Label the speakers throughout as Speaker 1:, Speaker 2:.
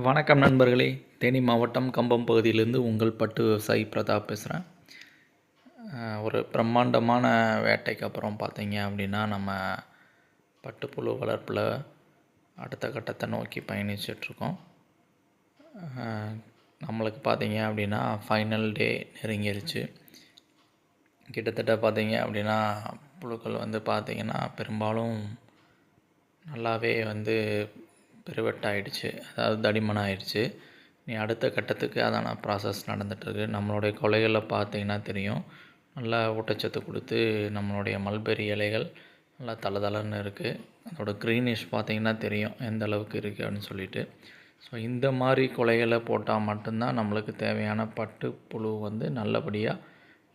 Speaker 1: வணக்கம் நண்பர்களே. தேனி மாவட்டம் கம்பம் பகுதியிலேருந்து உங்கள் பட்டு விவசாயி பிரதாப் பேசுகிறேன் ஒரு பிரம்மாண்டமான வேட்டைக்கு அப்புறம் பார்த்தீங்க அப்படின்னா நம்ம பட்டுப்புழு வளர்ப்பில் அடுத்த கட்டத்தை நோக்கி பயணிச்சிட்ருக்கோம். நம்மளுக்கு பார்த்தீங்க அப்படின்னா ஃபைனல் டே நெருங்கிருச்சு. கிட்டத்தட்ட பார்த்தீங்க அப்படின்னா புழுக்கள் வந்து பார்த்தீங்கன்னா பெரும்பாலும் நல்லாவே வந்து பெருவெட்டாயிடுச்சு. அதாவது தடிமன் ஆயிடுச்சு நீ அடுத்த கட்டத்துக்கு அதான ப்ராசஸ் நடந்துகிட்ருக்கு நம்மளுடைய கொலைகளில் பார்த்தீங்கன்னா தெரியும். நல்லா ஊட்டச்சத்து கொடுத்து நம்மளுடைய மல்பெரி இலைகள் நல்லா தளதளன்னு இருக்குது அதோட க்ரீனிஷ் பார்த்திங்கன்னா தெரியும் எந்த அளவுக்கு இருக்குது அப்படின்னு சொல்லிட்டு. ஸோ இந்த மாதிரி கொலைகளை போட்டால் மட்டும்தான் நம்மளுக்கு தேவையான பட்டு புழு வந்து நல்லபடியாக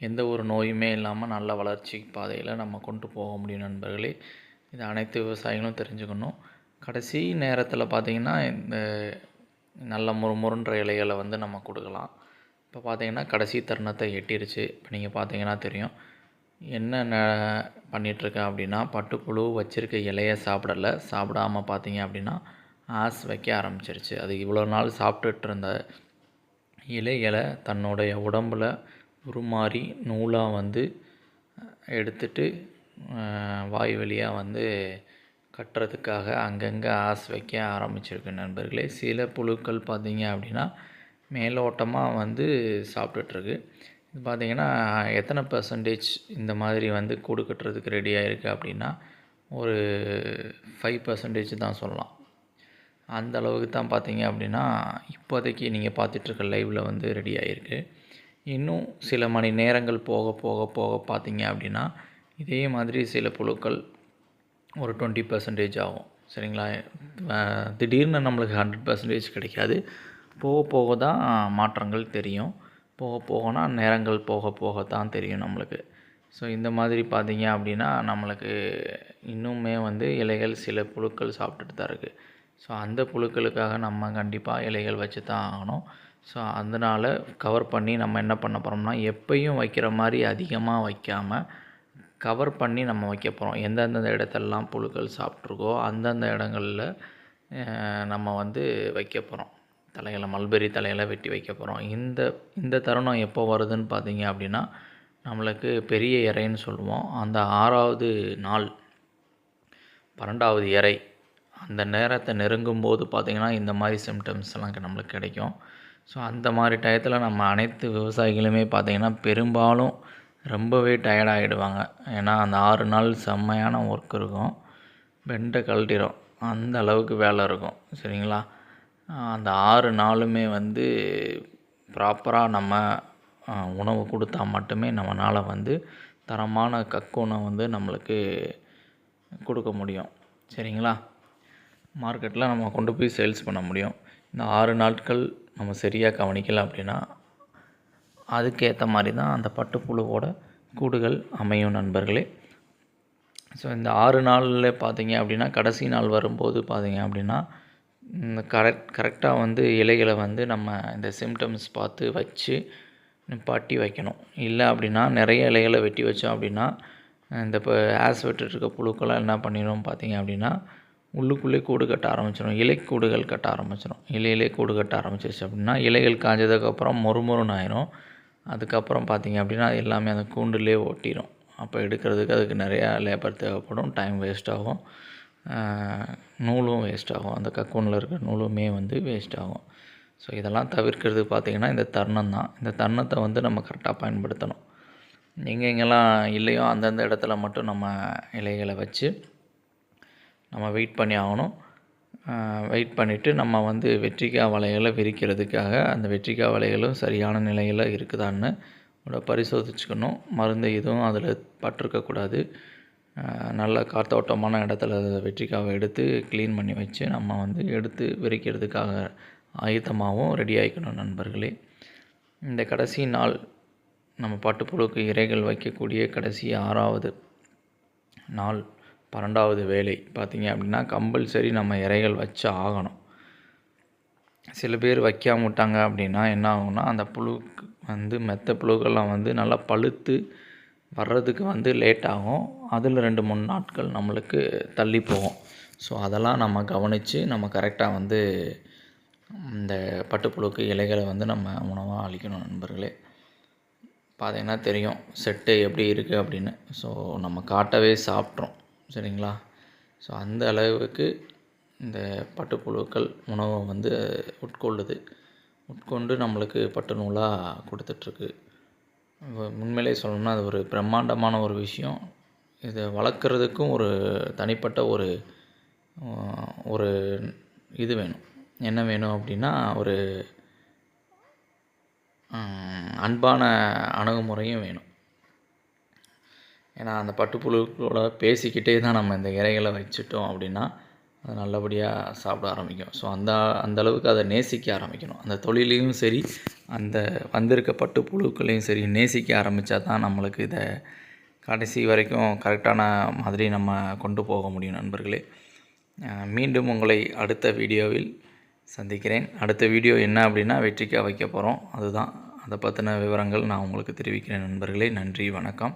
Speaker 1: எந்த ஒரு நோயுமே இல்லாமல் நல்ல வளர்ச்சி பாதையில் நம்ம கொண்டு போக முடியும் நண்பர்களே. இது அனைத்து விவசாயிகளும் தெரிஞ்சுக்கணும். கடைசி நேரத்தில் பார்த்திங்கன்னா இந்த நல்ல முறுமுறுன்ற இலைகளை வந்து நம்ம கொடுக்கலாம். இப்போ பார்த்திங்கன்னா கடைசி தருணத்தை எட்டிருச்சு. இப்போ நீங்கள் பார்த்தீங்கன்னா தெரியும். என்ன பண்ணிகிட்ருக்கேன் அப்படின்னா பட்டுப்புழு வச்சுருக்க இலையை சாப்பிடலை. சாப்பிடாம பார்த்தீங்க அப்படின்னா ஆஸ் வைக்க ஆரம்பிச்சிருச்சு. அது இவ்வளோ நாள் சாப்பிட்டுட்டு இருந்த இலைகளை தன்னுடைய உடம்பில் உருமாறி நூலாக வந்து எடுத்துட்டு வாய் வழியாக வந்து கட்டுறதுக்காக அங்கங்கே ஆஸ் வைக்க ஆரம்பிச்சிருக்கு நண்பர்களே. சில புழுக்கள் பார்த்திங்க அப்படின்னா மேலோட்டமாக வந்து சாப்பிட்டுட்ருக்கு. இது பார்த்திங்கன்னா எத்தனை பர்சன்டேஜ் இந்த மாதிரி வந்து கூடு கட்டுறதுக்கு ரெடியாக இருக்குது அப்படின்னா ஒரு ஃபைவ் பர்சன்டேஜ் தான் சொல்லலாம். அந்த அளவுக்கு தான் பார்த்தீங்க அப்படின்னா இப்போதைக்கு நீங்கள் பார்த்துட்ருக்க லைவில் வந்து ரெடி ஆகிருக்கு இன்னும் சில மணி நேரங்கள் போக போக போக பார்த்தீங்க அப்படின்னா இதே மாதிரி சில புழுக்கள் ஒரு டுவெண்ட்டி பர்சன்டேஜ் ஆகும். சரிங்களா? திடீர்னு நம்மளுக்கு ஹண்ட்ரட் பர்சன்டேஜ் கிடைக்காது. போக போக தான் மாற்றங்கள் தெரியும். போக போகனா நேரங்கள் போக போக தான் தெரியும் நம்மளுக்கு. ஸோ இந்த மாதிரி பார்த்தீங்க அப்படின்னா நம்மளுக்கு இன்னுமே வந்து இலைகள் சில புழுக்கள் சாப்பிட்டுட்டு தான் இருக்குது ஸோ அந்த புழுக்களுக்காக நம்ம கண்டிப்பாக இலைகள் வச்சு தான் ஆகணும். ஸோ அதனால் கவர் பண்ணி நம்ம என்ன பண்ண போகிறோம்னா எப்பையும் வைக்கிற மாதிரி அதிகமாக வைக்காமல் கவர் பண்ணி நம்ம வைக்க போகிறோம் எந்தெந்த இடத்தெல்லாம் புழுக்கள் சாப்பிட்ருக்கோ அந்தந்த இடங்களில் நம்ம வந்து வைக்க போகிறோம் தலைகளை மல்பெரி தலைகளை வெட்டி வைக்க போகிறோம் இந்த இந்த தருணம் எப்போ வருதுன்னு பார்த்தீங்க அப்படின்னா நம்மளுக்கு பெரிய இறைன்னு சொல்லுவோம். அந்த ஆறாவது நாள் பன்னெண்டாவது இறை அந்த நேரத்தை நெருங்கும் போது பார்த்திங்கன்னா இந்த மாதிரி சிம்டம்ஸ் எல்லாம் நம்மளுக்கு கிடைக்கும். ஸோ அந்த மாதிரி டயத்தில் நம்ம அனைத்து விவசாயிகளுமே பார்த்திங்கன்னா பெரும்பாலும் ரொம்பவே டயர்டாகிடுவாங்க ஏன்னா அந்த ஆறு நாள் செம்மையான ஒர்க் இருக்கும். பெண்டை கழட்டிடும் அந்த அளவுக்கு வேலை இருக்கும். சரிங்களா? அந்த ஆறு நாளுமே வந்து ப்ராப்பராக நம்ம உணவு கொடுத்தா மட்டுமே நம்மளால் வந்து தரமான கக்குணம் வந்து நம்மளுக்கு கொடுக்க முடியும். சரிங்களா? மார்க்கெட்டில் நம்ம கொண்டு போய் சேல்ஸ் பண்ண முடியும். இந்த ஆறு நாட்கள் நம்ம சரியாக கவனிக்கலை அப்படின்னா அதுக்கேற்ற மாதிரி தான் அந்த பட்டுப்புழுவோட கூடுகள் அமையும் நண்பர்களே. ஸோ இந்த ஆறு நாளில் பார்த்தீங்க அப்படின்னா கடைசி நாள் வரும்போது பார்த்தீங்க அப்படின்னா இந்த கரெக்ட் கரெக்டாக வந்து இலைகளை வந்து நம்ம இந்த சிம்டம்ஸ் பார்த்து வச்சு நிப்பாட்டி வைக்கணும். இல்லை அப்படின்னா நிறைய இலைகளை வெட்டி வச்சோம் அப்படின்னா இந்த இப்போ ஆஸ் விட்டுருக்க புழுக்கெல்லாம் என்ன பண்ணிடும் பார்த்தீங்க அப்படின்னா உள்ளுக்குள்ளே கூடு கட்ட ஆரம்பிச்சிடும் இலை கூடுகள் கட்ட ஆரம்பிச்சிடும் இலையிலே கூடு கட்ட ஆரம்பிச்சிருச்சு அப்படின்னா இலைகள் காஞ்சதுக்கப்புறம் மொறுமொறுன்னு ஆயிரும். அதுக்கப்புறம் பார்த்திங்க அப்படின்னா எல்லாமே அந்த கூண்டுலே ஒட்டிடும் அப்போ எடுக்கிறதுக்கு அதுக்கு நிறையா லேபர் தேவைப்படும். டைம் வேஸ்ட் ஆகும். நூலும் வேஸ்ட் ஆகும். அந்த கக்கூனில் இருக்கிற நூலுமே வந்து வேஸ்ட் ஆகும். ஸோ இதெல்லாம் தவிர்க்கிறது பார்த்திங்கன்னா இந்த தருணம் தான். இந்த தருணத்தை வந்து நம்ம கரெக்டாக பயன்படுத்தணும். எங்கே எங்கெல்லாம் இல்லையோ அந்தந்த இடத்துல மட்டும் நம்ம இலைகளை வச்சு நம்ம வெயிட் பண்ணி ஆகணும். வெயிட் பண்ணிவிட்டு நம்ம வந்து வெற்றிக்காய் வலைகளை விரிக்கிறதுக்காக அந்த வெற்றிக்காய் வலைகளும் சரியான நிலையில் இருக்குதான்னு பரிசோதிச்சுக்கணும். மருந்து எதுவும் அதில் பட்டிருக்கக்கூடாது நல்ல காற்றோட்டமான இடத்துல வெற்றிக்காவை எடுத்து க்ளீன் பண்ணி வச்சு நம்ம வந்து எடுத்து விரிக்கிறதுக்காக ஆயுத்தமாகவும் ரெடி ஆகிக்கணும் நண்பர்களே. இந்த கடைசி நாள் நம்ம பட்டுப்புழுக்கு இறைகள் வைக்கக்கூடிய கடைசி ஆறாவது நாள். பன்னெண்டாவது வேலை. பார்த்திங்க அப்படின்னா கம்பல்சரி நம்ம இறைகள் வச்சு ஆகணும். சில பேர் வைக்காம விட்டாங்க அப்படின்னா என்ன ஆகும்னா அந்த புழுக்கு வந்து மெத்த புழுக்கெல்லாம் வந்து நல்லா பழுத்து வர்றதுக்கு வந்து லேட் ஆகும். அதில் ரெண்டு மூணு நாட்கள் நம்மளுக்கு தள்ளி போகும். ஸோ அதெல்லாம் நம்ம கவனித்து நம்ம கரெக்டாக வந்து இந்த பட்டுப்புழுக்கு இலைகளை வந்து நம்ம உணவாக அளிக்கணும் நண்பர்களே. பார்த்தீங்கன்னா தெரியும் செட்டு எப்படி இருக்குது அப்படின்னு. ஸோ நம்ம காட்டவே சாப்பிட்றோம். சரிங்களா? ஸோ அந்த அளவுக்கு இந்த பட்டுப்புழுக்கள் உணவை வந்து உட்கொள்ளுது. உட்கொண்டு நம்மளுக்கு பட்டு நூலாக கொடுத்துட்ருக்கு. உண்மையிலே சொல்லணும்னா அது ஒரு பிரம்மாண்டமான ஒரு விஷயம். இதை வளர்க்குறதுக்கும் ஒரு தனிப்பட்ட ஒரு ஒரு இது வேணும். என்ன வேணும் அப்படின்னா ஒரு அன்பான அணுகுமுறையும் வேணும். ஏன்னா அந்த பட்டுப்புழுக்களோட பேசிக்கிட்டே தான் நம்ம இந்த இறைகளை வச்சுட்டோம் அப்படின்னா அது நல்லபடியாக சாப்பிட ஆரம்பிக்கும். ஸோ அந்த அந்த அளவுக்கு அதை நேசிக்க ஆரம்பிக்கணும். அந்த தொழிலையும் சரி அந்த வந்திருக்க பட்டுப்புழுக்களையும் சரி நேசிக்க ஆரம்பித்தா தான் நம்மளுக்கு இதை கடைசி வரைக்கும் கரெக்டான மாதிரி நம்ம கொண்டு போக முடியும் நண்பர்களே. மீண்டும் உங்களை அடுத்த வீடியோவில் சந்திக்கிறேன். அடுத்த வீடியோ என்ன அப்படின்னா வெற்றிக்காக வைக்க போகிறோம் அதுதான். அதை பற்றின விவரங்கள் நான் உங்களுக்கு தெரிவிக்கிறேன் நண்பர்களே. நன்றி வணக்கம்.